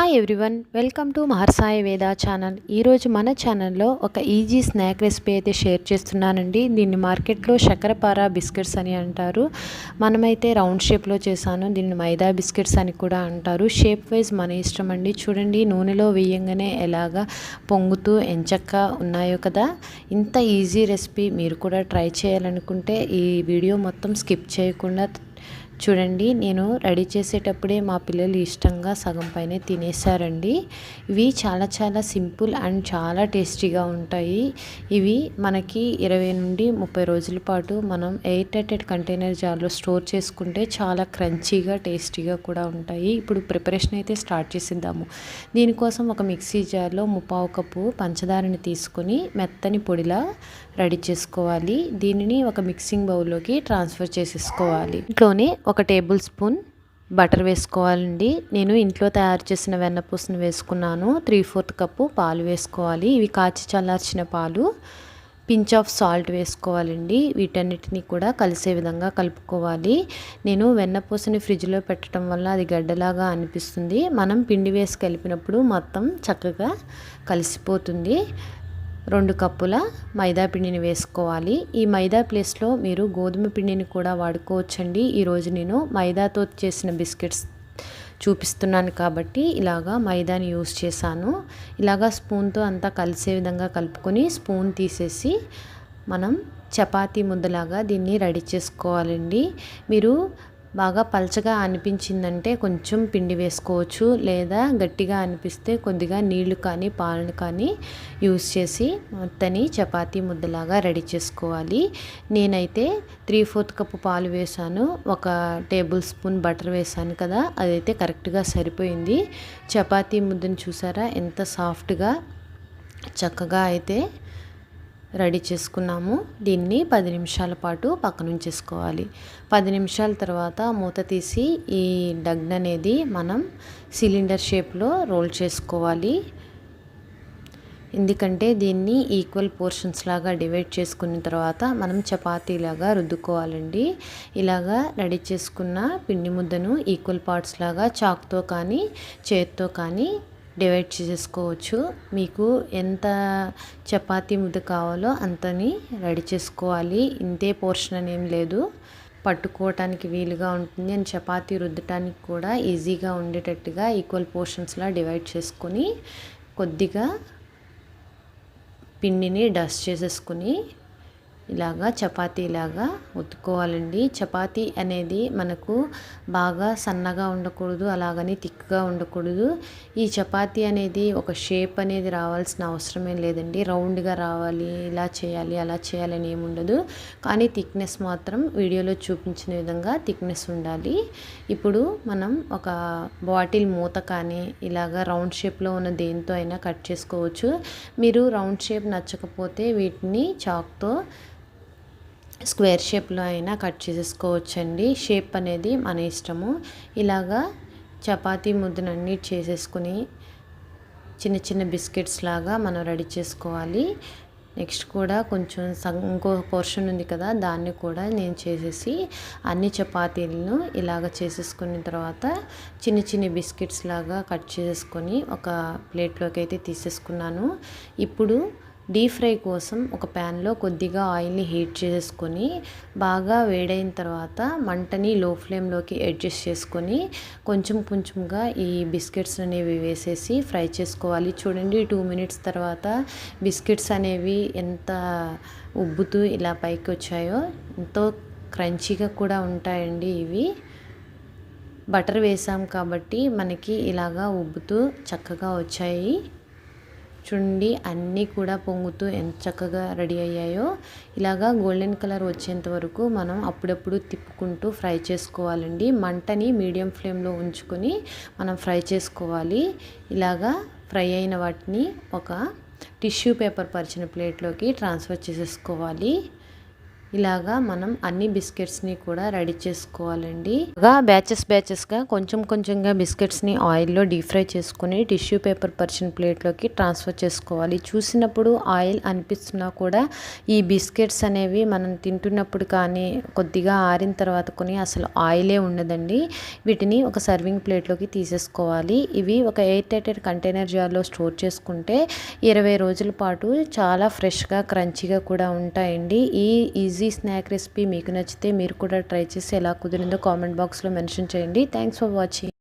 Hi everyone welcome to Maharsai Veda channel ఈరోజు మన ఛానల్లో ఒక ఈజీ స్నాక్ రెసిపీ అయితే షేర్ చేస్తున్నానండి. దీన్ని మార్కెట్లో శక్కరపార బిస్కెట్స్ అని అంటారు. మనమైతే రౌండ్ షేప్లో చేశాను. దీన్ని మైదా బిస్కెట్స్ అని కూడా అంటారు. షేప్ వైజ్ మన ఇష్టం అండి. చూడండి నూనెలో వేయంగానే ఎలాగా పొంగుతూ ఎంచక్క ఉన్నాయో కదా? ఇంత ఈజీ రెసిపీ మీరు కూడా ట్రై చేయాలనుకుంటే ఈ వీడియో మొత్తం స్కిప్ చేయకుండా చూడండి నేను రెడీ చేసేటప్పుడే మా పిల్లలు ఇష్టంగా సగం పైనే తినేసారండి ఇవి చాలా చాలా సింపుల్ అండ్ చాలా టేస్టీగా ఉంటాయి. ఇవి మనకి ఇరవై నుండి ముప్పై రోజుల పాటు మనం ఎయిర్ టైటెడ్ కంటైనర్ జార్లో స్టోర్ చేసుకుంటే చాలా క్రంచీగా టేస్టీగా కూడా ఉంటాయి. ఇప్పుడు ప్రిపరేషన్ అయితే స్టార్ట్ చేసిద్దాము. దీనికోసం ఒక మిక్సీ జార్లో ముప్పావు కప్పు పంచదారని తీసుకొని మెత్తని పొడిలా రెడీ చేసుకోవాలి. దీనిని ఒక మిక్సింగ్ బౌల్లోకి ట్రాన్స్ఫర్ చేసేసుకోవాలి. ఇంట్లోనే ఒక టేబుల్ స్పూన్ బటర్ వేసుకోవాలండి. నేను ఇంట్లో తయారు చేసిన వెన్నపూసను వేసుకున్నాను. త్రీ ఫోర్త్ కప్పు పాలు వేసుకోవాలి. ఇవి కాచి చల్లార్చిన పాలు. పించ్ ఆఫ్ సాల్ట్ వేసుకోవాలండి. వీటన్నిటిని కూడా కలిసే విధంగా కలుపుకోవాలి. నేను వెన్నపూసని ఫ్రిడ్జ్లో పెట్టడం వల్ల అది గడ్డలాగా అనిపిస్తుంది. మనం పిండి వేసి కలిపినప్పుడు మొత్తం చక్కగా కలిసిపోతుంది. రెండు కప్పుల మైదా పిండిని వేసుకోవాలి. ఈ మైదా ప్లేస్లో మీరు గోధుమ పిండిని కూడా వాడుకోవచ్చండి. ఈరోజు నేను మైదాతో చేసిన బిస్కెట్స్ చూపిస్తున్నాను కాబట్టి ఇలాగా మైదాని యూస్ చేశాను. ఇలాగా స్పూన్తో అంతా కలిసే విధంగా కలుపుకొని స్పూన్ తీసేసి మనం చపాతీ ముద్దలాగా దీన్ని రెడీ చేసుకోవాలండి. మీరు బాగా పలచగా అనిపించిందంటే కొంచెం పిండి వేసుకోవచ్చు లేదా గట్టిగా అనిపిస్తే కొద్దిగా నీళ్ళు కానీ పాలను కానీ యూస్ చేసి మొత్తని చపాతీ ముద్దలాగా రెడీ చేసుకోవాలి. నేనైతే త్రీ ఫోర్త్ కప్పు పాలు వేసాను ఒక టేబుల్ స్పూన్ బటర్ వేసాను కదా అదైతే కరెక్ట్గా సరిపోయింది. చపాతీ ముద్దను చూసారా? ఎంత సాఫ్ట్గా చక్కగా అయితే రెడీ చేసుకున్నాము. దీన్ని పది నిమిషాల పాటు పక్కన ఉంచేసుకోవాలి. పది నిమిషాల తర్వాత మూత తీసి ఈ డగ్న్ అనేది మనం సిలిండర్ షేప్లో రోల్ చేసుకోవాలి. ఎందుకంటే దీన్ని ఈక్వల్ పోర్షన్స్ లాగా డివైడ్ చేసుకున్న తర్వాత మనం చపాతీలాగా రుద్దుకోవాలండి. ఇలాగా రెడీ చేసుకున్న పిండి ముద్దను ఈక్వల్ పార్ట్స్ లాగా చాక్తో కానీ చేత్తో కానీ డివైడ్ చేసేసుకోవచ్చు మీకు ఎంత చపాతీ ముద్ద కావాలో అంతని రెడీ చేసుకోవాలి. ఇంతే పోర్షన్ అని ఏం లేదు. పట్టుకోవటానికి వీలుగా ఉంటుంది అండ్ చపాతీ రుద్దటానికి కూడా ఈజీగా ఉండేటట్టుగా ఈక్వల్ పోర్షన్స్లా డివైడ్ చేసుకొని కొద్దిగా పిండిని డస్ట్ చేసేసుకుని ఇలాగా చపాతీలాగా ఒత్తుకోవాలండి. చపాతీ అనేది మనకు బాగా సన్నగా ఉండకూడదు అలాగని థిక్గా ఉండకూడదు. ఈ చపాతీ అనేది ఒక షేప్ అనేది రావాల్సిన అవసరమే లేదండి. రౌండ్గా రావాలి ఇలా చేయాలి అలా చేయాలని ఏముండదు కానీ థిక్నెస్ మాత్రం వీడియోలో చూపించిన విధంగా థిక్నెస్ ఉండాలి. ఇప్పుడు మనం ఒక బాటిల్ మూత కానీ ఇలాగా రౌండ్ షేప్లో ఉన్న దేంతో అయినా కట్ చేసుకోవచ్చు. మీరు రౌండ్ షేప్ నచ్చకపోతే వీటిని చాక్తో స్క్వేర్ షేప్లో అయినా కట్ చేసేసుకోవచ్చండి. షేప్ అనేది మన ఇష్టము. ఇలాగా చపాతీ ముద్దనన్నీ చేసేసుకుని చిన్న చిన్న బిస్కెట్స్ లాగా మనం రెడీ చేసుకోవాలి. నెక్స్ట్ కూడా కొంచెం ఇంకో పోర్షన్ ఉంది కదా దాన్ని కూడా నేను చేసేసి అన్ని చపాతీలను ఇలాగ చేసేసుకున్న తర్వాత చిన్న చిన్న బిస్కెట్స్ లాగా కట్ చేసుకొని ఒక ప్లేట్లోకి అయితే తీసేసుకున్నాను. ఇప్పుడు డీప్ ఫ్రై కోసం ఒక ప్యాన్లో కొద్దిగా ఆయిల్ని హీట్ చేసుకొని బాగా వేడైన తర్వాత మంటని లో ఫ్లేమ్లోకి అడ్జస్ట్ చేసుకొని కొంచెం కొంచెంగా ఈ బిస్కెట్స్ అనేవి వేసేసి ఫ్రై చేసుకోవాలి. చూడండి టూ మినిట్స్ తర్వాత బిస్కెట్స్ అనేవి ఎంత ఉబ్బుతూ ఇలా పైకి వచ్చాయో ఎంతో క్రంచీగా కూడా ఉంటాయండి ఇవి. బటర్ వేసాం కాబట్టి మనకి ఇలాగా ఉబ్బుతూ చక్కగా వచ్చాయి. చూడండి అన్నీ కూడా పొంగుతూ ఎంత చక్కగా రెడీ అయ్యాయో ఇలాగా గోల్డెన్ కలర్ వచ్చేంత వరకు మనం అప్పుడప్పుడు తిప్పుకుంటూ ఫ్రై చేసుకోవాలండి. మంటని మీడియం ఫ్లేమ్లో ఉంచుకొని మనం ఫ్రై చేసుకోవాలి. ఇలాగా ఫ్రై అయిన వాటిని ఒక టిష్యూ పేపర్ పరిచిన ప్లేట్లోకి ట్రాన్స్ఫర్ చేసేసుకోవాలి. ఇలాగా మనం అన్ని బిస్కెట్స్ని కూడా రెడీ చేసుకోవాలండి. ఇలా బ్యాచెస్ బ్యాచెస్గా కొంచెం కొంచెంగా బిస్కెట్స్ని ఆయిల్లో డీప్ ఫ్రై చేసుకుని టిష్యూ పేపర్ పరిచిన ప్లేట్లోకి ట్రాన్స్ఫర్ చేసుకోవాలి. చూసినప్పుడు ఆయిల్ అనిపిస్తున్నా కూడా ఈ బిస్కెట్స్ అనేవి మనం తింటున్నప్పుడు కానీ కొద్దిగా ఆరిన తర్వాత కొని అసలు ఆయిలే ఉండదండి. వీటిని ఒక సర్వింగ్ ప్లేట్లోకి తీసేసుకోవాలి. ఇవి ఒక ఎయిర్ టైటెడ్ కంటైనర్ జార్లో స్టోర్ చేసుకుంటే ఇరవై రోజుల పాటు చాలా ఫ్రెష్గా క్రంచీగా కూడా ఉంటాయండి. ఈ ఈజీ స్నాక్ రెసిపీ మీకు నచ్చితే మీరు కూడా ట్రై చేసి ఎలా కుదిరిందో కామెంట్ బాక్స్లో మెన్షన్ చేయండి. Thanks for watching